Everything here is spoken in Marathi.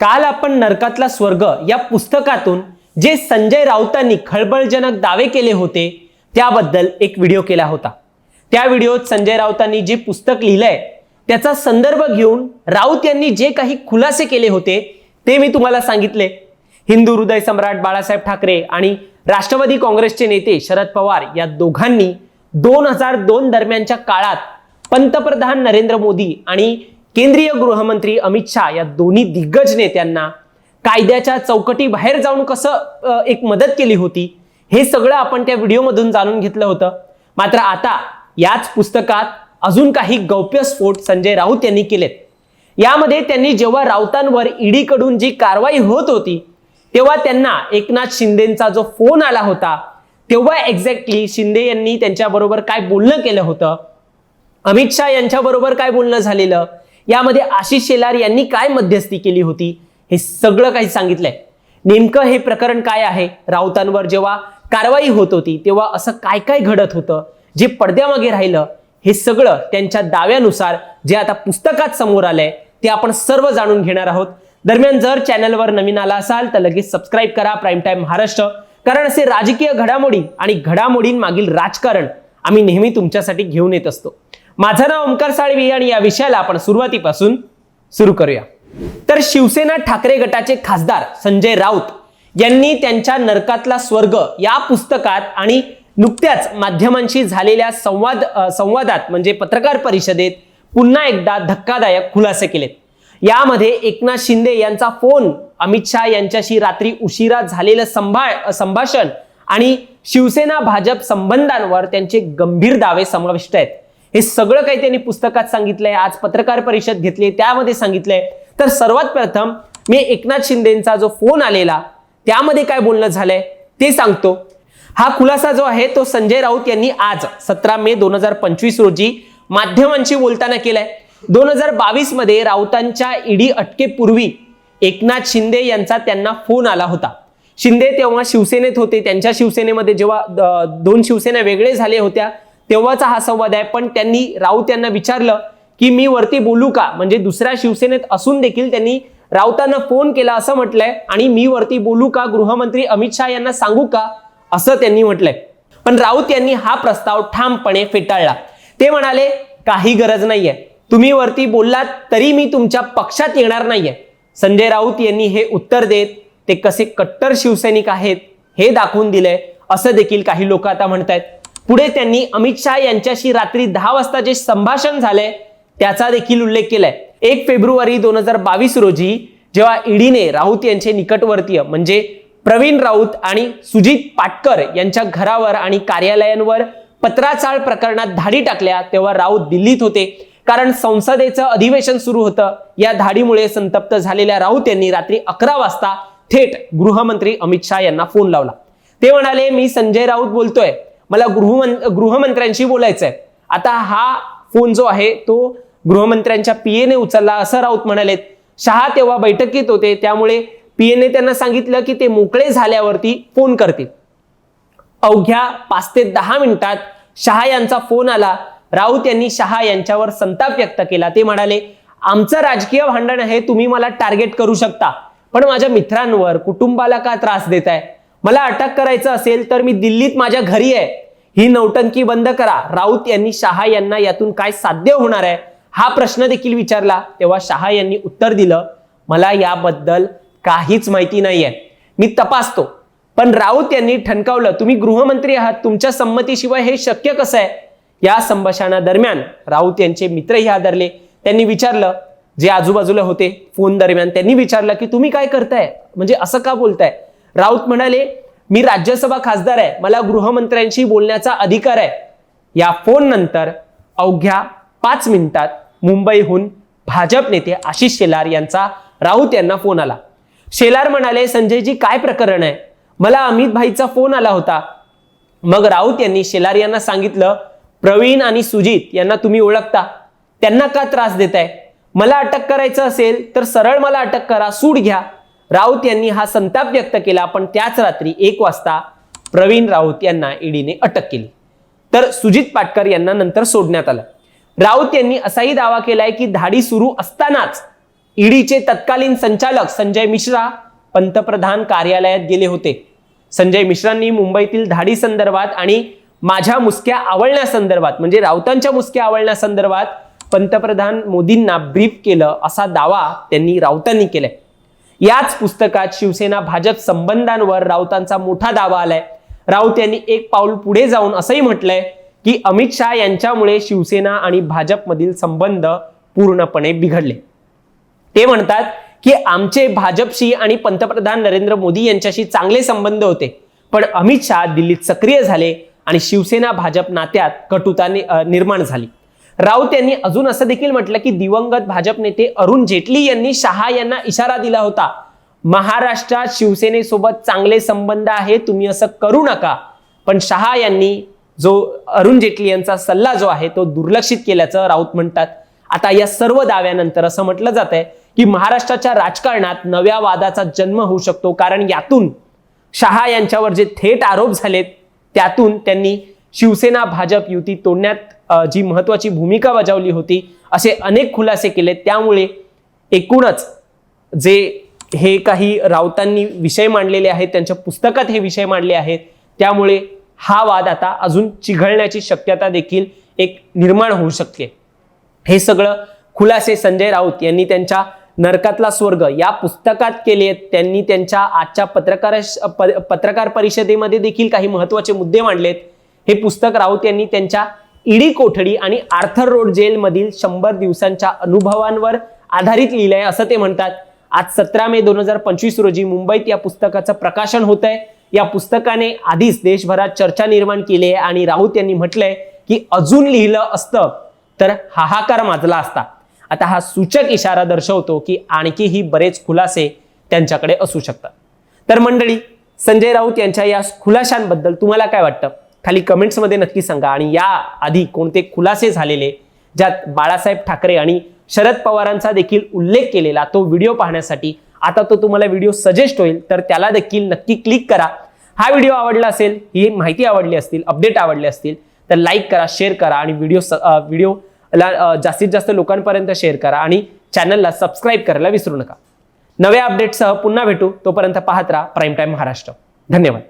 काल आपण नरकातला स्वर्ग या पुस्तकातून जे संजय राऊतांनी खळबळजनक दावे केले होते त्याबद्दल एक व्हिडिओ केला होता. त्या व्हिडिओत संजय राऊतांनी जे पुस्तक लिहिलंय त्याचा संदर्भ घेऊन राऊत यांनी जे काही खुलासे केले होते ते मी तुम्हाला सांगितले. हिंदू हृदय सम्राट बाळासाहेब ठाकरे आणि राष्ट्रवादी काँग्रेसचे नेते शरद पवार या दोघांनी दोन हजार दोन दरम्यानच्या काळात पंतप्रधान नरेंद्र मोदी आणि केंद्रीय गृहमंत्री अमित शहा या दोन्ही दिग्गज नेत्यांना कायद्याच्या चौकटी बाहेर जाऊन कसं एक मदत केली होती हे सगळं आपण त्या व्हिडिओमधून जाणून घेतलं होतं. मात्र आता याच पुस्तकात अजून काही गौप्यस्फोट संजय राऊत यांनी केलेत. यामध्ये त्यांनी जेव्हा राऊतांवर ईडीकडून जी कारवाई होत होती तेव्हा त्यांना एकनाथ शिंदेचा जो फोन आला होता तेव्हा एक्झॅक्टली शिंदे यांनी त्यांच्याबरोबर काय बोलणं केलं होतं अमित शहा यांच्याबरोबर काय बोलणं झालेलं यामध्ये आशिष शेलार यांनी काय मध्यस्थी केली होती? हे सगळं काही सांगितलंय. नेमकं हे प्रकरण काय आहे? राऊतांवर जेव्हा कारवाई होत होती तेव्हा असं काय काय घडत होतं? जे पडद्यामागे राहिलं हे सगळं त्यांच्या दाव्यानुसार जे आता पुस्तकात समोर आलंय ते आपण सर्व जाणून घेणार आहोत. दरम्यान जर चॅनलवर नवीन आला असाल तर लगेच सबस्क्राईब करा प्राईम टाईम महाराष्ट्र. कारण असे राजकीय घडामोडी आणि घडामोडींमागील राजकारण आम्ही नेहमी तुमच्यासाठी घेऊन येत असतो. माझं नाव ओंकार साळवी आणि या विषयाला आपण सुरुवातीपासून सुरू करूया. तर शिवसेना ठाकरे गटाचे खासदार संजय राऊत यांनी त्यांच्या नरकातला स्वर्ग या पुस्तकात आणि नुकत्याच माध्यमांशी झालेल्या संवाद संवादात म्हणजे पत्रकार परिषदेत पुन्हा एकदा धक्कादायक खुलासे केलेत. यामध्ये एकनाथ शिंदे यांचा फोन अमित शहा यांच्याशी रात्री उशिरा झालेलं संभा संभाषण आणि शिवसेना भाजप संबंधांवर त्यांचे गंभीर दावे समाविष्ट आहेत. हे सगळं काही त्यांनी पुस्तकात सांगितलंय आज पत्रकार परिषद घेतली त्यामध्ये सांगितलंय. तर सर्वात प्रथम मी एकनाथ शिंदेचा जो फोन आलेला त्यामध्ये काय बोलणं झालंय ते सांगतो. हा खुलासा जो आहे तो संजय राऊत यांनी आज सतरा मे दोन हजार पंचवीस रोजी माध्यमांशी बोलताना केलाय. दोन हजार बावीसमध्ये राऊतांच्या ईडी अटकेपूर्वी एकनाथ शिंदे यांचा त्यांना फोन आला होता. शिंदे तेव्हा शिवसेनेत होते त्यांच्या शिवसेनेमध्ये जेव्हा दोन शिवसेना वेगळे झाले होत्या तेव्हाचा हा संवाद आहे. पण त्यांनी राऊत यांना विचारलं की मी वरती बोलू का? म्हणजे दुसऱ्या शिवसेनेत असून देखील त्यांनी राऊतांना फोन केला असं म्हटलंय आणि मी वरती बोलू का? गृहमंत्री अमित शहा यांना सांगू का? असं त्यांनी म्हटलंय. पण राऊत यांनी हा प्रस्ताव ठामपणे फेटाळला. ते म्हणाले काही गरज नाहीये. तुम्ही वरती बोललात तरी मी तुमच्या पक्षात येणार नाहीये. संजय राऊत यांनी हे उत्तर देत ते कसे कट्टर शिवसैनिक आहेत हे दाखवून दिलंय. असं देखील काही लोक आता म्हणतायत. पुढे त्यांनी अमित शहा यांच्याशी रात्री दहा वाजता जे संभाषण झालंय त्याचा देखील उल्लेख केलाय. एक फेब्रुवारी दोन हजार बावीस रोजी जेव्हा ईडीने राऊत यांचे निकटवर्तीय म्हणजे प्रवीण राऊत आणि सुजित पाटकर यांच्या घरावर आणि कार्यालयांवर पत्राचाळ प्रकरणात धाडी टाकल्या तेव्हा राऊत दिल्लीत होते. कारण संसदेचं अधिवेशन सुरू होतं. या धाडीमुळे संतप्त झालेल्या राऊत यांनी रात्री अकरा वाजता थेट गृहमंत्री अमित शहा यांना फोन लावला. ते म्हणाले मी संजय राऊत बोलतोय. मला गृहमं गृहमंत्र्यांशी बोलायचंय. आता हा फोन जो आहे तो गृहमंत्र्यांच्या पीएने उचलला असं राऊत म्हणालेत. शहा तेव्हा बैठकीत होते त्यामुळे पीएने त्यांना सांगितलं की ते मोकळे झाल्यावरती फोन करतील. अवघ्या पाच ते दहा मिनिटात शहा यांचा फोन आला. राऊत यांनी शहा यांच्यावर संताप व्यक्त केला. ते म्हणाले आमचं राजकीय भांडण आहे तुम्ही मला टार्गेट करू शकता. पण माझ्या मित्रांवर कुटुंबाला का त्रास देताय? मला अटक करायचं असेल तर मी दिल्लीत माझ्या घरी आहे. ही नौटंकी बंद करा. राऊत यांनी शहा यांना यातून काय साध्य होणार आहे? हा प्रश्न देखील विचारला. तेव्हा शहा यांनी उत्तर दिलं मला याबद्दल काहीच माहिती नाहीये. मी तपासतो. पण राऊत यांनी ठणकावलं तुम्ही गृहमंत्री आहात. तुमच्या संमतीशिवाय हे शक्य कसं आहे? या संभाषणादरम्यान राऊत यांचे मित्रही आदरले. त्यांनी विचारलं जे आजूबाजूला होते फोन दरम्यान त्यांनी विचारलं की तुम्ही काय करताय? म्हणजे असं का बोलताय? राऊत म्हणाले मी राज्यसभा खासदार आहे. मला गृहमंत्र्यांशी बोलण्याचा अधिकार आहे. या फोन नंतर अवघ्या पाच मिनिटात मुंबईहून भाजप नेते आशिष शेलार यांचा राऊत यांना फोन आला. शेलार म्हणाले संजयजी काय प्रकरण आहे? मला अमित भाईचा फोन आला होता. मग राऊत यांनी शेलार यांना सांगितलं प्रवीण आणि सुजित यांना तुम्ही ओळखता. त्यांना का त्रास देताय? मला अटक करायचं असेल तर सरळ मला अटक करा. सूट घ्या. राऊत यांनी हा संताप व्यक्त केला. पण त्याच रात्री एक वाजता प्रवीण राऊत यांना ईडीने अटक केली. तर सुजित पाटकर यांना नंतर सोडण्यात आलं. राऊत यांनी असाही दावा केलाय की धाडी सुरू असतानाच ईडीचे तत्कालीन संचालक संजय मिश्रा पंतप्रधान कार्यालयात गेले होते. संजय मिश्रांनी मुंबईतील धाडी संदर्भात आणि माझ्या मुसक्या आवळण्यासंदर्भात म्हणजे राऊतांच्या मुसक्या आवळण्यासंदर्भात पंतप्रधान मोदींना ब्रीफ केलं असा दावा त्यांनी राऊतांनी केलाय. याच पुस्तकात शिवसेना भाजप संबंधांवर राऊतांचा मोठा दावा आलाय. राऊत यांनी एक पाऊल पुढे जाऊन असंही म्हटलंय की अमित शहा यांच्यामुळे शिवसेना आणि भाजपमधील संबंध पूर्णपणे बिघडले. ते म्हणतात की आमचे भाजपशी आणि पंतप्रधान नरेंद्र मोदी यांच्याशी चांगले संबंध होते पण अमित शहा दिल्लीत सक्रिय झाले आणि शिवसेना भाजप नात्यात कटुता निर्माण झाली. राऊत यांनी अजून असं देखील म्हटलं की दिवंगत भाजप नेते अरुण जेटली यांनी शहा यांना इशारा दिला होता. महाराष्ट्रात शिवसेनेसोबत चांगले संबंध आहे तुम्ही असं करू नका. पण शहा यांनी जो अरुण जेटली यांचा सल्ला जो आहे तो दुर्लक्षित केल्याचं राऊत म्हणतात. आता या सर्व दाव्यानंतर असं म्हटलं जात आहे की महाराष्ट्राच्या राजकारणात नव्या वादाचा जन्म होऊ शकतो. कारण यातून शहा यांच्यावर जे थेट आरोप झालेत त्यातून त्यांनी शिवसेना भाजप युती तोडण्यात जी महत्त्वाची भूमिका बजावली होती असे अनेक खुलासे केले त्यामुळे एकूणच जे हे काही राऊतांनी विषय मांडलेले आहेत त्यांच्या पुस्तकात हे विषय मांडले आहेत त्यामुळे हा वाद आता अजून चिघळण्याची शक्यता देखील एक निर्माण होऊ शकते. हे सगळं खुलासे संजय राऊत यांनी त्यांच्या नरकातला स्वर्ग या पुस्तकात केले आहेत. त्यांनी त्यांच्या आजच्या पत्रकार पत्रकार परिषदेमध्ये देखील काही महत्त्वाचे मुद्दे मांडलेत. हे पुस्तक राऊत यांनी त्यांच्या ईडी कोठडी आणि आर्थर रोड जेलमधील शंभर दिवसांच्या अनुभवांवर आधारित लिहिलंय असं ते म्हणतात. आज सतरा मे दोन हजार पंचवीस रोजी मुंबईत या पुस्तकाचं प्रकाशन होत आहे या पुस्तकाने आधीच देशभरात चर्चा निर्माण केली आहे आणि राऊत यांनी म्हटलंय की अजून लिहिलं असतं तर हाहाकार माजला असता. आता हा सूचक इशारा दर्शवतो की आणखीही बरेच खुलासे त्यांच्याकडे असू शकतात. तर मंडळी संजय राऊत यांच्या या खुलाशांबद्दल तुम्हाला काय वाटतं? खाली कमेंट्समध्ये नक्की सांगा. आणि या आधी कोणते खुलासे झालेले ज्यात बाळासाहेब ठाकरे आणि शरद पवारांचा देखील उल्लेख केलेला तो व्हिडिओ पाहण्यासाठी आता तो तुम्हाला व्हिडिओ सजेस्ट होईल तर त्याला देखील नक्की क्लिक करा. हा व्हिडिओ आवडला असेल ही माहिती आवडली असतील अपडेट आवडले असतील तर लाईक करा शेअर करा आणि व्हिडिओ व्हिडिओला जास्तीत जास्त लोकांपर्यंत शेअर करा आणि चॅनलला सबस्क्राईब करायला विसरू नका. नव्या अपडेटसह पुन्हा भेटू तोपर्यंत पाहत राहा प्राईम टाईम महाराष्ट्र. धन्यवाद.